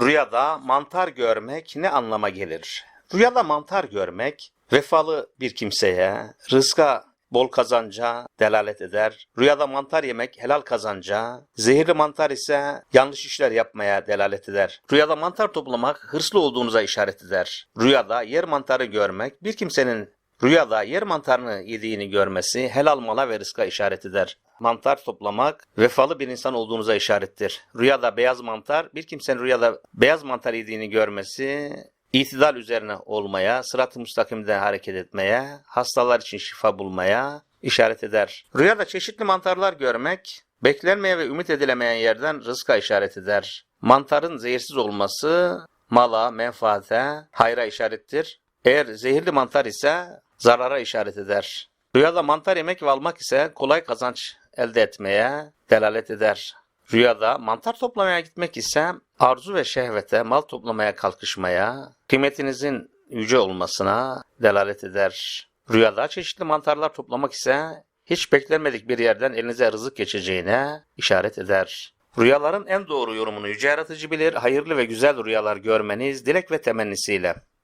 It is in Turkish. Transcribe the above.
Rüyada mantar görmek ne anlama gelir? Rüyada mantar görmek vefalı bir kimseye, rızka bol kazanca delalet eder. Rüyada mantar yemek helal kazanca, zehirli mantar ise yanlış işler yapmaya delalet eder. Rüyada mantar toplamak hırslı olduğunuza işaret eder. Rüyada yer mantarı görmek bir kimsenin rüyada yer mantarını yediğini görmesi helal mala ve rızka işaret eder. Mantar toplamak vefalı bir insan olduğunuza işarettir. Rüyada beyaz mantar bir kimsenin rüyada beyaz mantar yediğini görmesi itidal üzerine olmaya, sırat-ı müstakimde hareket etmeye, hastalar için şifa bulmaya işaret eder. Rüyada çeşitli mantarlar görmek, beklenmeye ve ümit edilemeyen yerden rızka işaret eder. Mantarın zehirsiz olması mala, menfaate, hayra işarettir. Eğer zehirli mantar ise zarara işaret eder. Rüyada mantar yemek ve almak ise kolay kazanç elde etmeye delalet eder. Rüyada mantar toplamaya gitmek ise arzu ve şehvete, mal toplamaya kalkışmaya, kıymetinizin yüce olmasına delalet eder. Rüyada çeşitli mantarlar toplamak ise hiç beklenmedik bir yerden elinize rızık geçeceğine işaret eder. Rüyaların en doğru yorumunu yüce yaratıcı bilir, hayırlı ve güzel rüyalar görmeniz dilek ve temennisiyle.